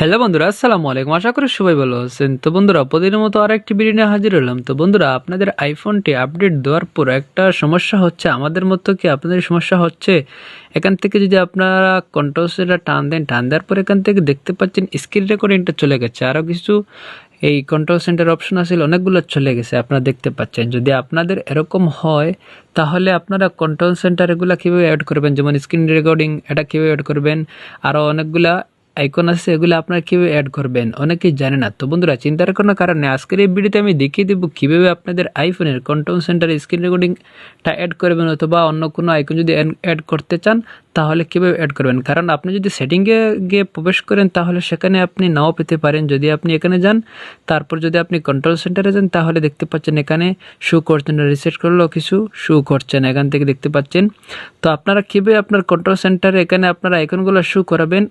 Hello বন্ধুরা, আসসালামু আলাইকুম। আশা করি সবাই ভালো আছেন। তো বন্ধুরা, প্রতিদিনের মতো আর একটি ভিডিও নিয়ে হাজির হলাম। তো বন্ধুরা, আপনাদের আইফোনটি আপডেট দেওয়ার পর একটা সমস্যা হচ্ছে। আমাদের মতো কি আপনাদের সমস্যা হচ্ছে? এখান থেকে যদি আপনারা কন্ট্রোলসটা টান দেন, টান দেওয়ার পর এখান থেকে দেখতে পাচ্ছেন স্ক্রিন রেকর্ডিংটা চলে গেছে। আরও কিছু এই কন্ট্রোল সেন্টার অপশন আছে, অনেকগুলো চলে গেছে, আপনারা দেখতে পাচ্ছেন। যদি আপনাদের এরকম হয়, তাহলে আপনারা কন্ট্রোল সেন্টার এগুলো কীভাবে অ্যাড করবেন? যেমন স্ক্রিন রেকর্ডিং এটা কীভাবে অ্যাড করবেন? আরও অনেকগুলা আইকন আছে, এগুলো আপনারা কীভাবে অ্যাড করবেন? অনেকেই জানে না। তো বন্ধুরা, চিন্তার কোনো কারণ আজকের এই ভিডিওতে আমি দেখিয়ে দেবো কীভাবে আপনাদের আইফোনের কন্ট্রোল সেন্টার স্ক্রিন রেকর্ডিংটা অ্যাড করবেন অথবা অন্য কোনো আইকন যদি অ্যাড করতে চান, তাহলে কীভাবে অ্যাড করবেন? কারণ আপনি যদি সেটিংয়ে গিয়ে প্রবেশ করেন, তাহলে সেখানে আপনি নাও পেতে পারেন। যদি আপনি এখানে যান, তারপর যদি আপনি কন্ট্রোল সেন্টারে যান, তাহলে দেখতে পাচ্ছেন এখানে শু করছেন রিসেট করলেও কিছু শু করছেন, এখান থেকে দেখতে পাচ্ছেন। তো আপনারা কীভাবে আপনার কন্ট্রোল সেন্টারে এখানে আপনারা আইকনগুলো শু করাবেন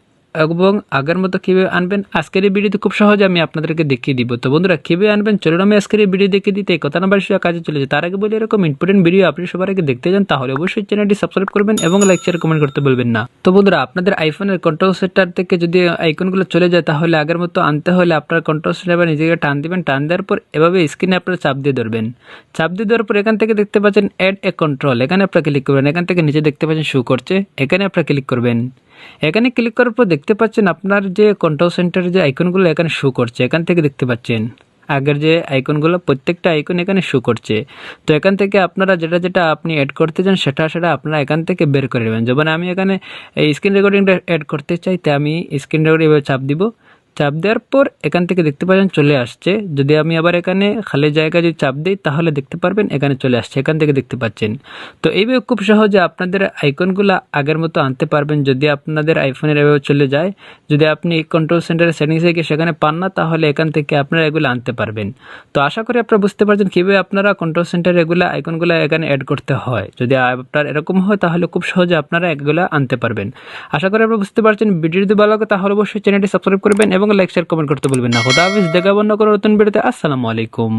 এবং আগের মতো কীভাবে আনবেন, আজকের এই ভিডিওতে খুব সহজে আমি আপনাদেরকে দেখিয়ে দিব। তো বন্ধুরা, কীভাবে আনবেন, চলুন আমি আজকের এই ভিডিও দেখিয়ে দিতে কথা নাম্বার সে কাজে চলে যায় তার আগে বলি, এরকম ইম্পর্টেন্ট ভিডিও আপনি সবার আগে দেখতে চান, তাহলে অবশ্যই চ্যানেলটি সাবস্ক্রাইব করবেন এবং লাইক শেয়ার কমেন্ট করতে বলবেন না। তো বন্ধুরা, আপনাদের আইফোনের কন্ট্রোল সেন্টার থেকে যদি আইকনগুলো চলে যায়, তাহলে আগের মতো আনতে হলে আপনার কন্ট্রোল সেন্টার নিজেকে টান দিবেন। টান দেওয়ার পর এভাবে স্ক্রিনে আপনারা চাপ দিয়ে ধরবেন। চাপ দিয়ে দেওয়ার পর এখান থেকে দেখতে পাচ্ছেন অ্যাড এ কন্ট্রোল এখানে আপনারা ক্লিক করবেন। এখান থেকে নিচে দেখতে পাচ্ছেন শু করছে। এখানে আপনারা ক্লিক করবেন। এখানে ক্লিক করার পর দেখতে পাচ্ছেন আপনার যে কন্ট্রোল সেন্টারের যে আইকনগুলো এখানে শো করছে, এখান থেকে দেখতে পাচ্ছেন। আগের যে আইকনগুলো প্রত্যেকটা আইকন এখানে শো করছে। তো এখান থেকে আপনারা যেটা যেটা আপনি অ্যাড করতে চান, সেটা সেটা আপনারা এখান থেকে বের করে নেবেন। যেমন আমি এখানে এই স্ক্রিন রেকর্ডিংটা অ্যাড করতে চাই তাই আমি স্ক্রিন রেকর্ডিং এভাবে চাপ দিব। চাপ দেওয়ার পর এখান থেকে দেখতে পাচ্ছেন চলে আসছে। যদি আমি আবার এখানে খালি জায়গায় যদি চাপ দিই, তাহলে দেখতে পারবেন এখানে চলে আসছে, এখান থেকে দেখতে পাচ্ছেন। তো এইভাবে খুব সহজে আপনাদের আইকনগুলো আগের মতো আনতে পারবেন। যদি আপনাদের আইফোনের এভাবে চলে যায়, যদি আপনি কন্ট্রোল সেন্টারের সেটিংসে গিয়ে সেখানে পান না, তাহলে এখান থেকে আপনারা এগুলো আনতে পারবেন। তো আশা করি আপনারা বুঝতে পারছেন কীভাবে আপনারা কন্ট্রোল সেন্টারে এগুলো আইকনগুলো এখানে অ্যাড করতে হয়। যদি আপনার এরকম হয়, তাহলে খুব সহজে আপনারা এগুলো আনতে পারবেন। আশা করি আপনারা বুঝতে পারছেন। ভিডিও যদি ভালো লাগে, তাহলে অবশ্যই চ্যানেলটি সাবস্ক্রাইব করবেন এবং লাইক শেয়ার কমেন্ট করতে বলবেন না। খোদা হাফিজ, দেখা বন্ধ করে নতুন ভিডিওতে আসসালামু আলাইকুম।